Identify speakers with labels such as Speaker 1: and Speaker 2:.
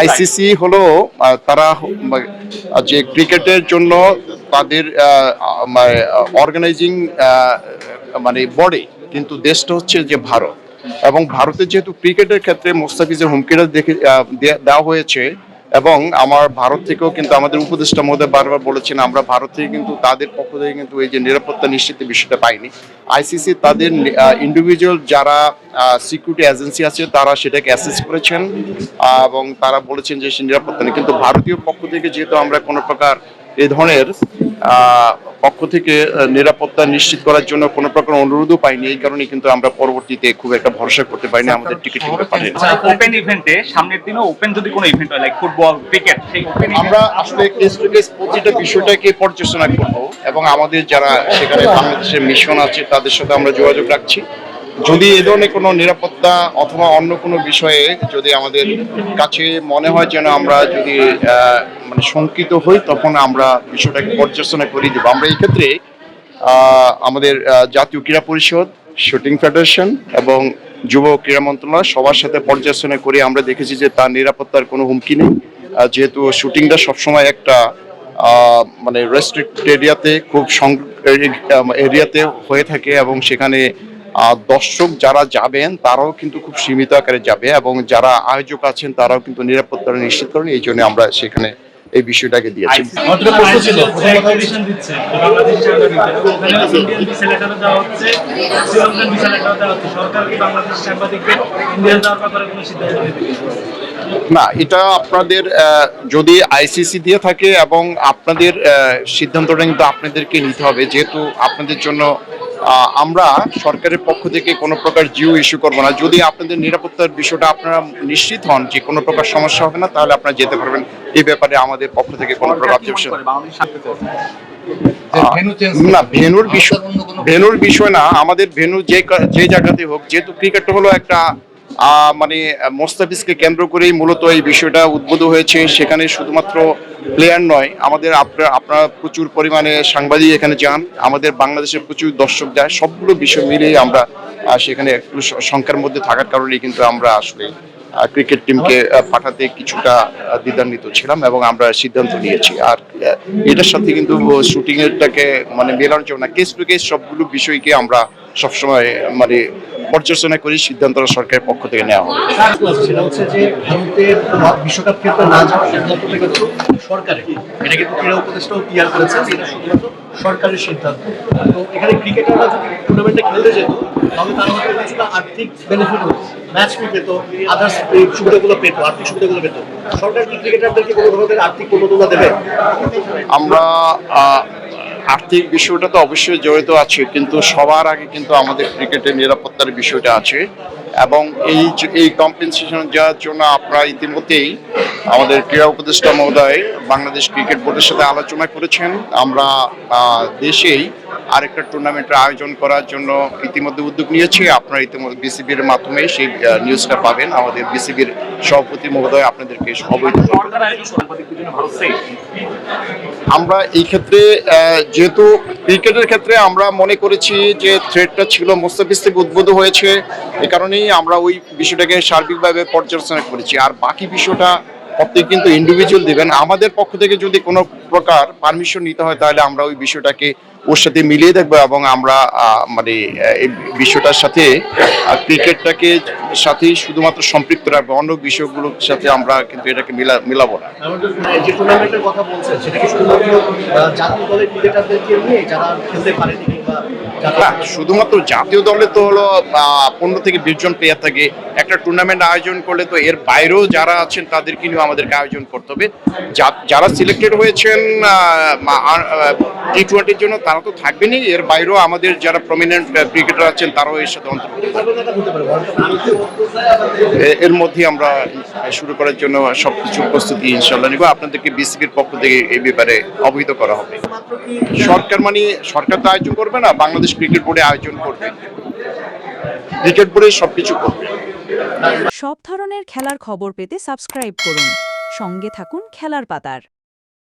Speaker 1: ICC হলো তারা মানে, যে ক্রিকেটের জন্য তাদের অর্গানাইজিং মানে বডি কিন্তু দেশটা হচ্ছে যে ভারত। এবং ভারতের যেহেতু ক্রিকেটের ক্ষেত্রে মোস্তাফিজের হুমকিটা দেখে দেওয়া হয়েছে এবং আমার ভারত থেকেও কিন্তু আমাদের উপদেষ্টা মহোদয় বারবার বলেছেন, আমরা ভারত থেকে কিন্তু তাদের পক্ষ থেকে কিন্তু এই যে নিরাপত্তা নিশ্চিতের বিষয়টা পাইনি। আইসিসি তাদের ইন্ডিভিজুয়াল যারা সিকিউরিটি এজেন্সি আছে, তারা সেটাকে অ্যাসেস করেছেন এবং তারা বলেছেন যে সে নিরাপত্তা নেই। কিন্তু ভারতীয় পক্ষ থেকে যেহেতু আমরা কোনো প্রকার এ ধরনের পক্ষ থেকে নিরাপত্তা নিশ্চিত করার জন্য কোনো প্রকার অনুরোধও পাইনি। এই কারণে কিন্তু আমরা পরবর্তীতে খুব একটা ভরসা করতে পারিনি আমাদের টিকিটিং ব্যাপারে
Speaker 2: ওপেন ইভেন্টে সামনের দিনও ওপেন যদি কোনো ইভেন্ট হয় লাইক ফুটবল ক্রিকেট সেই ওপেন
Speaker 1: আমরা আসলে কেস টু কেস প্রতিটা বিষয়টাকে পর্যালোচনা করব এবং আমাদের যারা সেখানে বাংলাদেশের মিশন আছে তাদের সাথে আমরা যোগাযোগ রাখছি। যদি এ ধরনের কোনো নিরাপত্তা অথবা অন্য কোনো বিষয়ে যদি আমাদের কাছে মনে হয় যেন আমরা যদি মানে শঙ্কিত হই, তখন আমরা বিষয়টাকে পর্যালোচনা করে দেবো। আমরা এই ক্ষেত্রে আমাদের জাতীয় ক্রীড়া পরিষদ, শুটিং ফেডারেশন এবং যুব ক্রীড়া মন্ত্রণালয় সবার সাথে পর্যালোচনা করে আমরা দেখেছি যে তার নিরাপত্তার কোনো হুমকি নেই। যেহেতু শুটিংটা সবসময় একটা মানে রেস্ট্রিক্টেড এরিয়াতে খুব এরিয়াতে হয়ে থাকে এবং সেখানে দর্শক যারা যাবেন, তারাও কিন্তু খুব সীমিত আকারে যাবে এবং যারা আয়োজক আছেন, তারাও কিন্তু নিরাপত্তা নিশ্চিত করেন। এই জন্য আমরা সেখানে এই বিষয়টাকে দিয়েছি। না এটা আপনাদের যদি আইসিসি দিয়ে থাকে এবং আপনাদের সিদ্ধান্তটা কিন্তু আপনাদেরকে নিতে হবে যেহেতু আপনাদের জন্য আমরা সরকারের পক্ষ থেকে কোনো প্রকার জিও ইস্যু করব না। যদি আপনাদের নিরাপত্তার বিষয়টা আপনারা নিশ্চিত হন যে কোনো প্রকার সমস্যা হবে না তাহলে আপনারা যেতে পারবেন। এই ব্যাপারে আমাদের পক্ষ থেকে কোনো প্রকার অবজেকশন না ভেনুর বিষয় ভেনুর বিষয় না আমাদের ভেনু যে যে জায়গাতে হোক যেহেতু ক্রিকেট হলো একটা মানে মোস্তাফিজকে কেন্দ্র করেই মূলত এই বিষয়টা উদ্বোধ হয়েছে। সেখানে শুধুমাত্র প্লেয়ার নয়, আমাদের আপনার, আপনারা প্রচুর পরিমাণে সাংবাদিক এখানে যান, আমাদের বাংলাদেশের প্রচুর দর্শক যায়, সবগুলো বিষয় মিলিয়ে আমরা সেখানে একটু সংখ্যার মধ্যে থাকার কারণে কিন্তু আমরা আসলে ক্রিকেট টিমকে পাঠাতে কিছুটা দ্বিধান্বিত ছিলাম এবং আমরা সিদ্ধান্ত নিয়েছি। আর এটার সাথে কিন্তু শুটিংয়েরটাকে মানে মেলানোর জন্য কেস টু কেস সবগুলো বিষয়কে আমরা সবসময় মানে পর্যালোচনা করে সিদ্ধান্তটা সরকারের পক্ষ থেকে নেওয়া হবে।
Speaker 3: সেটা হচ্ছে যে ভারতের বিশ্বকাপ খেলতে না যাওয়ার সিদ্ধান্তটা কিন্তু সরকারের। এটা কিন্তু ক্রীড়া উপদেষ্টাও ক্লিয়ার করেছেন এটা শুধুমাত্র সরকারের সিদ্ধান্ত। তো এখানে ক্রিকেটাররা যদি টুর্নামেন্টে খেলতে যেত তাহলে তারা হয়তো কিছুটা আর্থিক বেনিফিট হতো। ম্যাচ ফি পেত আদার্স সুবিধাগুলো পেত আর্থিক সুবিধাগুলো পেত। সরকার কি ক্রিকেটারদেরকে কোনো ধরনের আর্থিক প্রণোদনা দেবে?
Speaker 1: আমরা আর্থিক বিষয়টা তো অবশ্যই জড়িত আছে কিন্তু সবার আগে কিন্তু আমাদের ক্রিকেটের নিরাপত্তার বিষয়টা আছে এবং এই যে- এই কম্পেনসেশন যাওয়ার জন্য আপনারা ইতিমধ্যেই আমাদের ক্রীড়া উপদেষ্টা মহোদয় বাংলাদেশ ক্রিকেট বোর্ডের সাথে আলোচনা করেছেন। আমরা দেশেই আরেকটা টুর্নামেন্টের আয়োজন করার জন্য ইতিমধ্যে উদ্যোগ নিয়েছি। আপনারা ইতিমধ্যে বিসিবির মাধ্যমে সেই নিউজটা পাবেন। আমাদের বিসিবির সভাপতি মহোদয় আপনাদেরকে অবহিত আমরা এই ক্ষেত্রে যেহেতু ক্রিকেটের ক্ষেত্রে আমরা মনে করেছি যে থ্রেডটা ছিল মোস্তাফিজ থেকে উদ্বোধ হয়েছে, এ কারণেই আমরা ওই বিষয়টাকে সার্বিকভাবে পর্যালোচনা করেছি। আর বাকি বিষয়টা প্রত্যেক কিন্তু ইন্ডিভিজুয়াল দিবেন। আমাদের পক্ষ থেকে যদি কোনো প্রকার পারমিশন নিতে হয়, তাহলে আমরা ওই বিষয়টাকে ওর সাথে মিলিয়ে দেখব এবং আমরা মানে এই বিষয়টার সাথে ক্রিকেটটাকে সাথে শুধুমাত্র সম্পৃক্ত রাখব। অন্য বিষয়গুলোর সাথে আমরা কিন্তু এটাকে মিলা, মিলাবো না।
Speaker 3: কথা বলছেন শুধুমাত্র জাতীয়
Speaker 1: দলে তো হলো পনেরো থেকে বিশ জন প্লেয়ার থাকে। একটা টুর্নামেন্ট আয়োজন করলে তো এর বাইরেও যারা আছেন তাদেরকে নিয়েও আমাদেরকে আয়োজন করতে হবে। যারা সিলেক্টেড হয়েছেন টি টোয়েন্টির জন্য, তারা তো থাকবেনই। এর বাইরেও আমাদের যারা প্রমিনেন্ট ক্রিকেটার আছেন, তারাও এর সাথে অন্তর্ভুক্ত। এর মধ্যে আমরা শুরু করার জন্য সবকিছু প্রস্তুতি ইনশাল্লাহ নিব। আপনাদেরকে বিসিবির পক্ষ থেকে এই ব্যাপারে অবহিত করা হবে। সরকার মানে সরকার তো আয়োজন করবে না বাংলাদেশ ক্রিকেট বোর্ডে আয়োজন করবে। ক্রিকেট বোর্ডে সবকিছু করবে।
Speaker 4: সব ধরনের খেলার খবর পেতে সাবস্ক্রাইব করুন। সঙ্গে থাকুন খেলার পাতার।